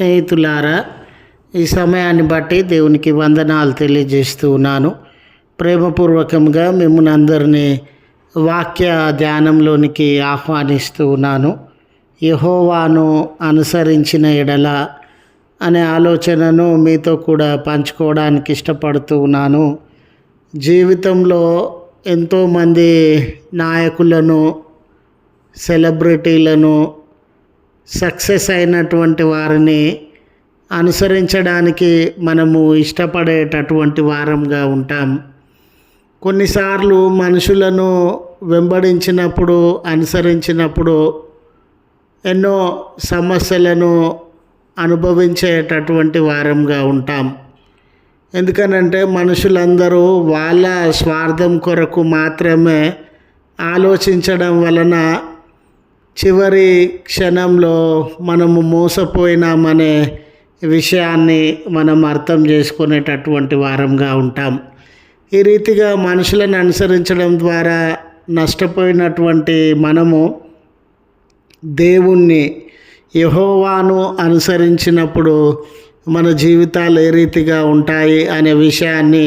స్నేహితులారా ఈ సమయాన్ని బట్టి దేవునికి వందనాలు తెలియజేస్తూ ఉన్నాను. ప్రేమపూర్వకంగా మిమ్మల్ని అందరినీ వాక్య ధ్యానంలోనికి ఆహ్వానిస్తూ ఉన్నాను. యహోవాను అనుసరించిన ఎడల అనే ఆలోచనను మీతో కూడా పంచుకోవడానికి ఇష్టపడుతూ ఉన్నాను. జీవితంలో ఎంతోమంది నాయకులను సెలబ్రిటీలను సక్సెస్ అయినటువంటి వారిని అనుసరించడానికి మనము ఇష్టపడేటటువంటి వారంగా ఉంటాం. కొన్నిసార్లు మనుషులను వెంబడించినప్పుడు అనుసరించినప్పుడు ఎన్నో సమస్యలను అనుభవించేటటువంటి వారంగా ఉంటాం. ఎందుకనంటే మనుషులందరూ వాళ్ళ స్వార్థం కొరకు మాత్రమే ఆలోచించడం వలన చివరి క్షణంలో మనము మోసపోయినామనే విషయాన్ని మనం అర్థం చేసుకునేటటువంటి వారంగా ఉంటాం. ఈ రీతిగా మనుషులను అనుసరించడం ద్వారా నష్టపోయినటువంటి మనము దేవుణ్ణి యహోవాను అనుసరించినప్పుడు మన జీవితాలు ఏ రీతిగా ఉంటాయి అనే విషయాన్ని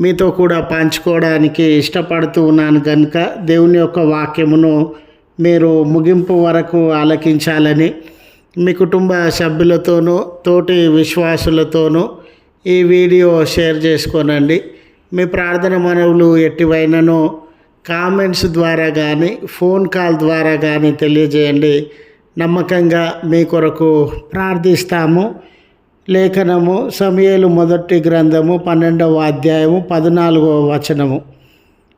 మీతో కూడా పంచుకోవడానికి ఇష్టపడుతూ ఉన్నాను కనుక దేవుని యొక్క వాక్యమును మీరు ముగింపు వరకు ఆలకించాలని మీ కుటుంబ సభ్యులతోనూ తోటి విశ్వాసులతోనూ ఈ వీడియో షేర్ చేసుకోనండి. మీ ప్రార్థన మనవులు ఎట్టివైనను కామెంట్స్ ద్వారా కానీ ఫోన్ కాల్ ద్వారా కానీ తెలియజేయండి. నమ్మకంగా మీ కొరకు ప్రార్థిస్తాము. లేఖనము సమయలు మొదటి గ్రంథము పన్నెండవ అధ్యాయము పద్నాలుగవ వచనము.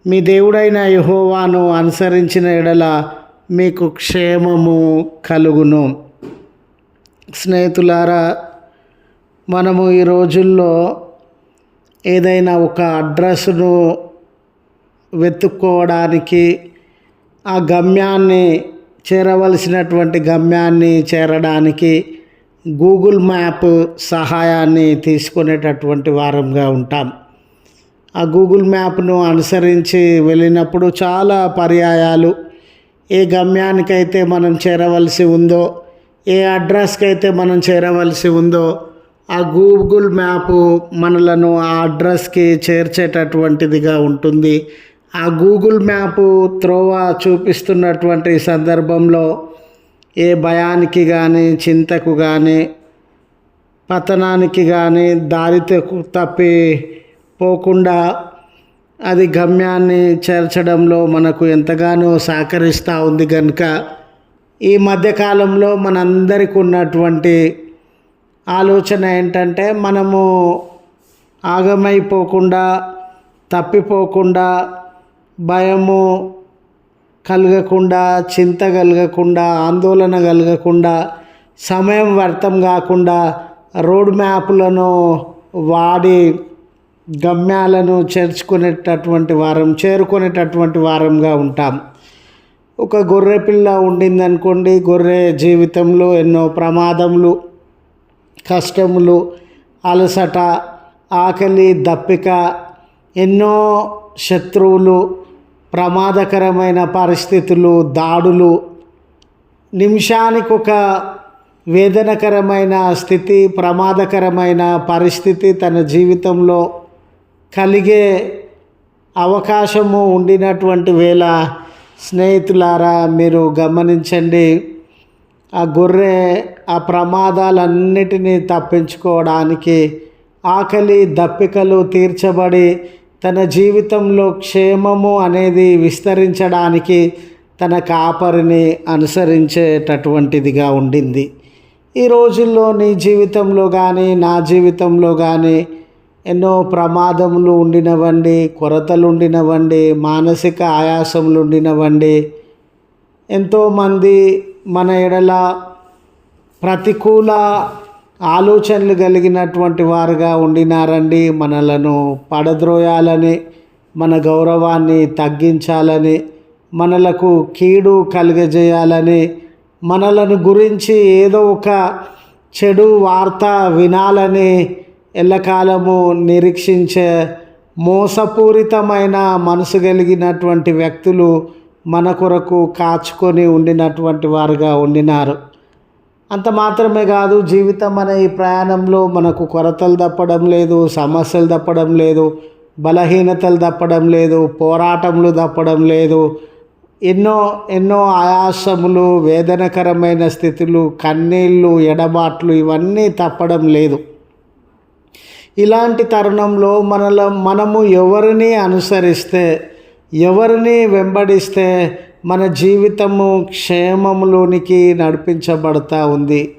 మీ దేవుడైన యహోవాను అనుసరించిన ఎడల మీకు క్షేమము కలుగును. స్నేహితులారా మనము ఈ రోజుల్లో ఏదైనా ఒక అడ్రస్ను వెతుక్కోవడానికి ఆ గమ్యాన్ని చేరవలసినటువంటి గమ్యాన్ని చేరడానికి గూగుల్ మ్యాప్ సహాయాన్ని తీసుకునేటటువంటి వారంగా ఉంటాం. ఆ గూగుల్ మ్యాప్ను అనుసరించి వెళ్ళినప్పుడు చాలా పర్యాయాలు ఏ గమ్యానికైతే మనం చేరవలసి ఉందో ఏ అడ్రస్కి అయితే మనం చేరవలసి ఉందో ఆ గూగుల్ మ్యాప్ మనలను ఆ అడ్రస్కి చేర్చేటటువంటిదిగా ఉంటుంది. ఆ గూగుల్ మ్యాప్ త్రోవ చూపిస్తున్నటువంటి సందర్భంలో ఏ భయానికి కానీ చింతకు కానీ పతనానికి కానీ దారి తప్పి పోకుండా అది గమ్యాన్ని చేర్చడంలో మనకు ఎంతగానో సహకరిస్తూ ఉంది కనుక ఈ మధ్యకాలంలో మనందరికి ఉన్నటువంటి ఆలోచన ఏంటంటే మనము ఆగమైపోకుండా తప్పిపోకుండా భయము కలగకుండా చింత కలగకుండా ఆందోళన కలగకుండా సమయం వ్యర్థం కాకుండా రోడ్ మ్యాప్లను వాడి గమ్యాలను చేర్చుకునేటటువంటి వారం చేరుకునేటటువంటి వారంగా ఉంటాం. ఒక గొర్రె పిల్ల ఉండిందనుకోండి గొర్రె జీవితంలో ఎన్నో ప్రమాదములు కష్టములు అలసట ఆకలి దప్పిక ఎన్నో శత్రువులు ప్రమాదకరమైన పరిస్థితులు దాడులు నిమిషానికి ఒక వేదనకరమైన స్థితి ప్రమాదకరమైన పరిస్థితి తన జీవితంలో కలిగే అవకాశము ఉండినటువంటి వేళ స్నేహితులారా మీరు గమనించండి. ఆ గొర్రె ఆ ప్రమాదాలన్నిటినీ తప్పించుకోవడానికి ఆకలి దప్పికలు తీర్చబడి తన జీవితంలో క్షేమము అనేది విస్తరించడానికి తన కాపరిని అనుసరించేటటువంటిదిగా ఉండింది. ఈ రోజుల్లో నీ జీవితంలో కానీ నా జీవితంలో కానీ ఎన్నో ప్రమాదములు ఉండినవండి కొరతలు ఉండినవండి మానసిక ఆయాసములు ఉండినవండి ఎంతోమంది మన ఎడల ప్రతికూల ఆలోచనలు కలిగినటువంటి వారుగా ఉండినారండి మనలను. పడద్రోయాలని మన గౌరవాన్ని తగ్గించాలని మనలకు కీడు కలుగజేయాలని మనలను గురించి ఏదో ఒక చెడు వార్త వినాలని ఎల్లకాలము నిరీక్షించే మోసపూరితమైన మనసు కలిగినటువంటి వ్యక్తులు మన కొరకు కాచుకొని ఉండినటువంటి వారుగా ఉండినారు. అంత మాత్రమే కాదు జీవితం అనే ఈ ప్రయాణంలో మనకు కొరతలు తప్పడం లేదు సమస్యలు తప్పడం లేదు బలహీనతలు తప్పడం లేదు పోరాటములు తప్పడం లేదు. ఎన్నో ఎన్నో ఆయాసములు వేదనకరమైన స్థితులు కన్నీళ్ళు ఎడబాట్లు ఇవన్నీ తప్పడం లేదు. ఇలాంటి తరుణంలో మనలో మనము ఎవరిని అనుసరిస్తే ఎవరిని వెంబడిస్తే మన జీవితము క్షేమములోనికి నడిపించబడతా ఉంది.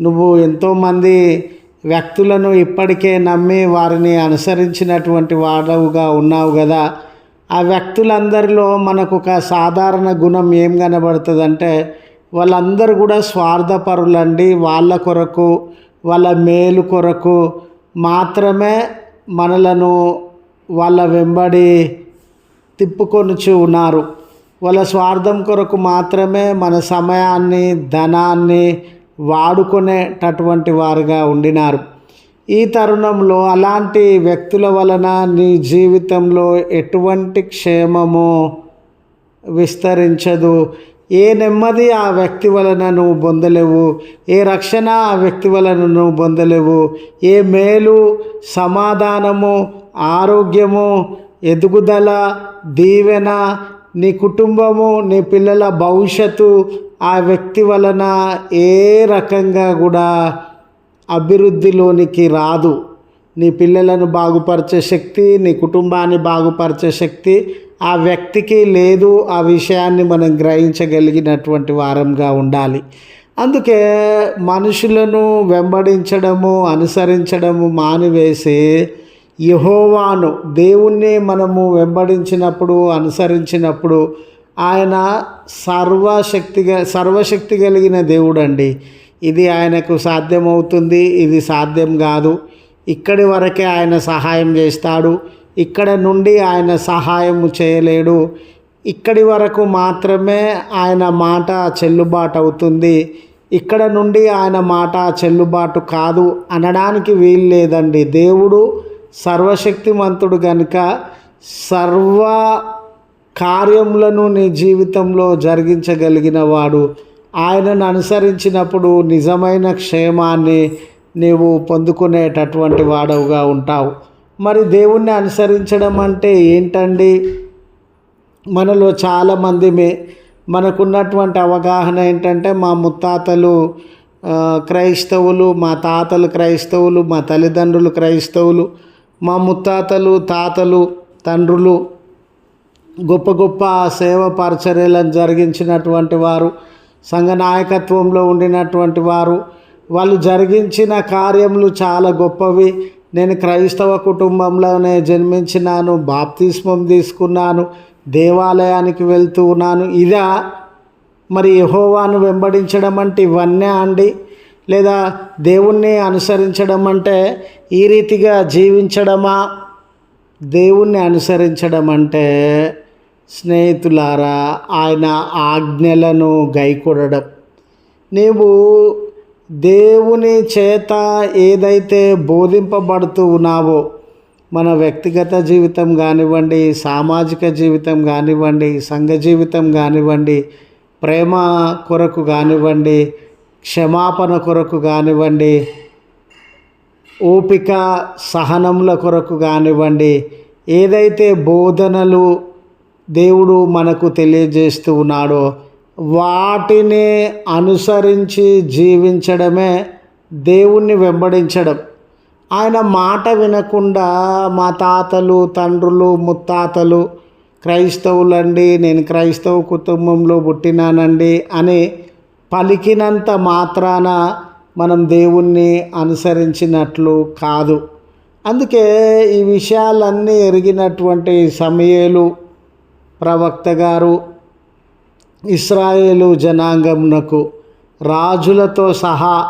నువ్వు ఎంతోమంది వ్యక్తులను ఇప్పటికే నమ్మి వారిని అనుసరించినటువంటి వాడవుగా ఉన్నావు కదా. ఆ వ్యక్తులందరిలో మనకు ఒక సాధారణ గుణం ఏం కనబడుతుందంటే వాళ్ళందరూ కూడా స్వార్థపరులండి. వాళ్ళ కొరకు వాళ్ళ మేలు కొరకు మాత్రమే మనలను వాళ్ళ వెంబడి తిప్పుకొనుచు ఉన్నారు. వాళ్ళ స్వార్థం కొరకు మాత్రమే మన సమయాన్ని ధనాన్ని వాడుకునేటటువంటి వారుగా ఉండినారు. ఈ తరుణంలో అలాంటి వ్యక్తుల వలన నీ జీవితంలో ఎటువంటి క్షేమము విస్తరించదు. ఏ నెమ్మది ఆ వ్యక్తి వలన నువ్వు పొందలేవు? ఏ రక్షణ ఆ వ్యక్తి వలన నువ్వు పొందలేవు? ఏ మేలు సమాధానము ఆరోగ్యము ఎదుగుదల దీవెన నీ కుటుంబము నీ పిల్లల భవిష్యత్తు ఆ వ్యక్తి వలన ఏ రకంగా కూడా అభివృద్ధిలోనికి రాదు. నీ పిల్లలను బాగుపరిచే శక్తి నీ కుటుంబాన్ని బాగుపరిచే శక్తి ఆ వ్యక్తికి లేదు ఆ విషయాన్ని మనం గ్రహించగలిగినటువంటి వారంగా ఉండాలి. అందుకే మనుషులను వెంబడించడము అనుసరించడము మానివేసి యహోవాను దేవుణ్ణి మనము వెంబడించినప్పుడు అనుసరించినప్పుడు ఆయన సర్వశక్తిగా సర్వశక్తి కలిగిన దేవుడు అండి ఇది ఆయనకు సాధ్యమవుతుంది ఇది సాధ్యం కాదు. ఇక్కడి వరకే ఆయన సహాయం చేస్తాడు. ఇక్కడ నుండి ఆయన సహాయం చేయలేడు. ఇక్కడి వరకు మాత్రమే ఆయన మాట చెల్లుబాటు అవుతుంది. ఇక్కడ నుండి ఆయన మాట చెల్లుబాటు కాదు అనడానికి వీలు లేదండి. దేవుడు సర్వశక్తిమంతుడు కనుక సర్వ కార్యములను నీ జీవితంలో జరిగించగలిగిన వాడు. ఆయనను అనుసరించినప్పుడు నిజమైన క్షేమాన్ని నీవు పొందుకునేటటువంటి వాడవుగా ఉంటావు. మరి దేవుణ్ణి అనుసరించడం అంటే ఏంటండి? మనలో చాలామంది మే మనకున్నటువంటి అవగాహన ఏంటంటే మా ముత్తాతలు క్రైస్తవులు మా తాతలు క్రైస్తవులు మా తల్లిదండ్రులు క్రైస్తవులు మా ముత్తాతలు తాతలు తండ్రులు గొప్ప గొప్ప సేవ పరిచర్యలను జరిగించినటువంటి వారు సంఘ నాయకత్వంలో ఉండినటువంటి వారు వాళ్ళు జరిగించిన కార్యములు చాలా గొప్పవి. నేను క్రైస్తవ కుటుంబంలోనే జన్మించినాను బాప్తిస్మం తీసుకున్నాను దేవాలయానికి వెళ్తూ ఉన్నాను. ఇదా మరి యహోవాను వెంబడించడం అంటే ఇవన్నీ అండి? లేదా దేవుణ్ణి అనుసరించడం అంటే ఈ రీతిగా జీవించడమా? దేవుణ్ణి అనుసరించడం అంటే స్నేహితులారా ఆయన ఆజ్ఞలను గైకొడడం నీవు దేవుని చేత ఏదైతే బోధింపబడుతూ ఉన్నావో మన వ్యక్తిగత జీవితం కానివ్వండి సామాజిక జీవితం కానివ్వండి సంఘ జీవితం కానివ్వండి ప్రేమ కొరకు కానివ్వండి క్షమాపణ కొరకు కానివ్వండి ఓపిక సహనముల కొరకు కానివ్వండి ఏదైతే బోధనలు దేవుడు మనకు తెలియజేస్తూ ఉన్నాడో వాటిని అనుసరించి జీవించడమే దేవుణ్ణి వెంబడించడం. ఆయన మాట వినకుండా మా తాతలు తండ్రులు ముత్తాతలు క్రైస్తవులండి నేను క్రైస్తవ కుటుంబంలో పుట్టినానండి అని పలికినంత మాత్రాన మనం దేవుణ్ణి అనుసరించినట్లు కాదు. అందుకే ఈ విషయాలన్నీ ఎరిగినటువంటి సమయలు ప్రవక్త గారు ఇస్రాయేలు జనాంగమునకు రాజులతో సహా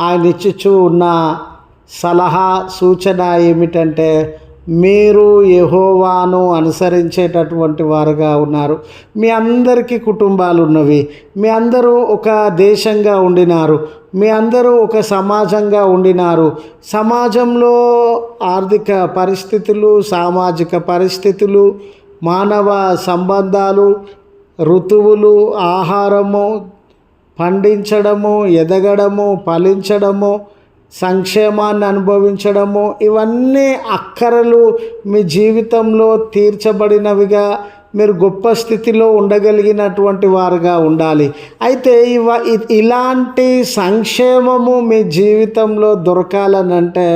ఆయన ఇచ్చుచూ ఉన్న సలహా సూచన ఏమిటంటే మీరు యహోవాను అనుసరించేటటువంటి వారుగా ఉన్నారు. మీ అందరికీ కుటుంబాలు ఉన్నవి మీ అందరూ ఒక దేశంగా ఉండినారు. మీ అందరూ ఒక సమాజంగా ఉండినారు. సమాజంలో ఆర్థిక పరిస్థితులు సామాజిక పరిస్థితులు మానవ సంబంధాలు ఋతువులు ఆహారము పండించడము ఎదగడము ఫలించడము సంక్షేమాన్ని అనుభవించడము ఇవన్నీ అక్కరలు మీ జీవితంలో తీర్చబడినవిగా మీరు గొప్ప స్థితిలో ఉండగలిగినటువంటి వారుగా ఉండాలి. అయితే ఇవ ఇలాంటి సంక్షేమము మీ జీవితంలో దొరకాలనంటే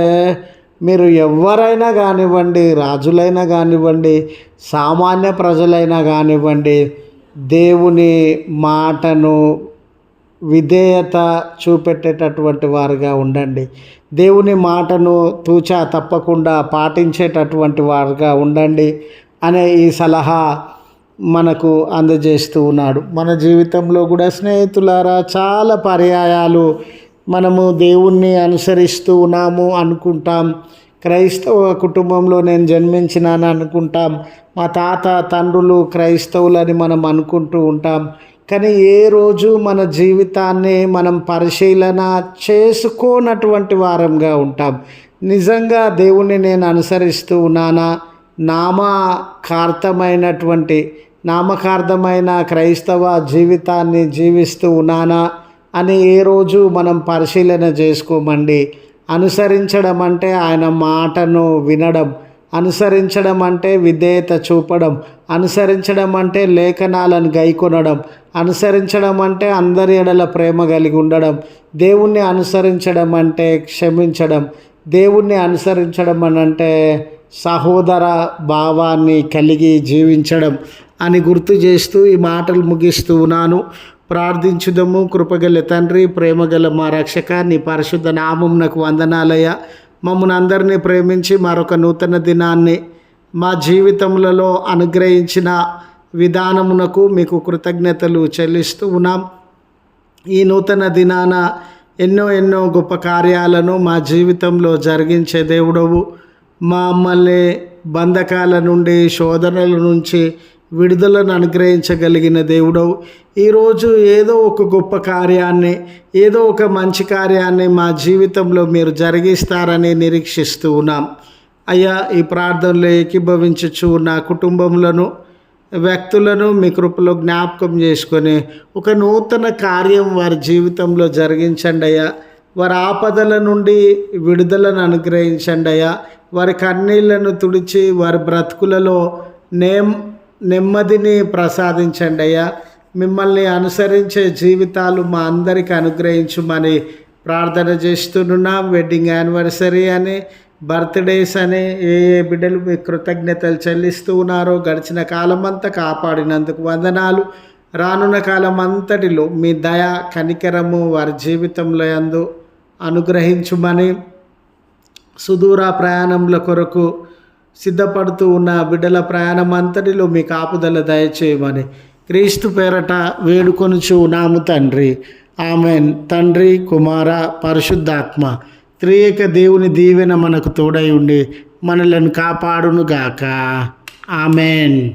మీరు ఎవరైనా కానివ్వండి రాజులైనా కానివ్వండి సామాన్య ప్రజలైనా కానివ్వండి దేవుని మాటను విధేయత చూపెట్టేటటువంటి వారుగా ఉండండి. దేవుని మాటను తూచా తప్పకుండా పాటించేటటువంటి వారుగా ఉండండి అనే ఈ సలహా మనకు అందజేస్తూ ఉన్నాడు. మన జీవితంలో కూడా స్నేహితులారా చాలా పర్యాయాలు మనము దేవుణ్ణి అనుసరిస్తూ ఉన్నాము అనుకుంటాం. క్రైస్తవ కుటుంబంలో నేను జన్మించినాను అనుకుంటాం. మా తాత తండ్రులు క్రైస్తవులని మనం అనుకుంటూ ఉంటాం. కానీ ఏ రోజు మన జీవితాన్ని మనం పరిశీలన చేసుకోనటువంటి వారంగా ఉంటాం. నిజంగా దేవుణ్ణి నేను అనుసరిస్తూ ఉన్నానా? నామకార్థమైనటువంటి నామకార్థమైన క్రైస్తవ జీవితాన్ని జీవిస్తూ ఉన్నానా? అని ఏ రోజు మనం పరిశీలన చేసుకోమండి. అనుసరించడం అంటే ఆయన మాటను వినడం అనుసరించడం అంటే విధేయత చూపడం అనుసరించడం అంటే లేఖనాలను గైకొనడం అనుసరించడం అంటే అందరి ఎడల ప్రేమ కలిగి ఉండడం దేవుణ్ణి అనుసరించడం అంటే క్షమించడం దేవుణ్ణి అనుసరించడం అని అంటే సహోదర భావాన్ని కలిగి జీవించడం అని గుర్తు చేస్తూ ఈ మాటలు ముగిస్తూ ఉన్నాను. ప్రార్థించుదము. కృపగల తండ్రి ప్రేమగల మా రక్షక నీ పరిశుద్ధ నామమునకు వందనాలయ మమ్మల్ని అందరినీ ప్రేమించి మరొక నూతన దినాన్ని మా జీవితములలో అనుగ్రహించిన విధానమునకు మీకు కృతజ్ఞతలు చెల్లిస్తూ ఉన్నాం. ఈ నూతన దినాన ఎన్నో ఎన్నో గొప్ప కార్యాలను మా జీవితంలో జరిగించే దేవుడవు. మమ్మల్ని బంధకాల నుండి శోధనల నుంచి విడుదలను అనుగ్రహించగలిగిన దేవుడవు. ఈరోజు ఏదో ఒక గొప్ప కార్యాన్ని ఏదో ఒక మంచి కార్యాన్ని మా జీవితంలో మీరు జరిగిస్తారని నిరీక్షిస్తూ ఉన్నాం. అయ్యా ఈ ప్రార్థనలో ఏకీభవించచ్చు నా కుటుంబములను వ్యక్తులను మీ కృపలో జ్ఞాపకం చేసుకొని ఒక నూతన కార్యం వారి జీవితంలో జరిగించండి అయ్యా. వారి ఆపదల నుండి విడుదలను అనుగ్రహించండి అయ్యా. వారి కన్నీళ్ళను తుడిచి వారి బ్రతుకులలో నేమ్ నెమ్మదిని ప్రసాదించండి అయ్యా. మిమ్మల్ని అనుసరించే జీవితాలు మా అందరికి అనుగ్రహించమని ప్రార్థన చేస్తున్నాం. వెడ్డింగ్ యానివర్సరీ అని బర్త్డేస్ అని ఏ ఏ బిడ్డలు మీ కృతజ్ఞతలు చెల్లిస్తూ ఉన్నారో గడిచిన కాలమంతా కాపాడినందుకు వందనాలు. రానున్న కాలం అంతటిలో మీ దయ కనికరము వారి జీవితంలో అందు అనుగ్రహించుమని సుదూర ప్రయాణంలో కొరకు సిద్ధపడుతూ ఉన్న బిడ్డల ప్రయాణం అంతటిలో మీ కాపుదల దయచేయమని క్రీస్తు పేరట వేడుకొనుచు నాము తండ్రి. ఆమెన్. తండ్రి కుమార పరిశుద్ధాత్మ త్రియేక దేవుని దీవెన మనకు తోడై ఉండి మనలను కాపాడునుగాక. ఆమెన్.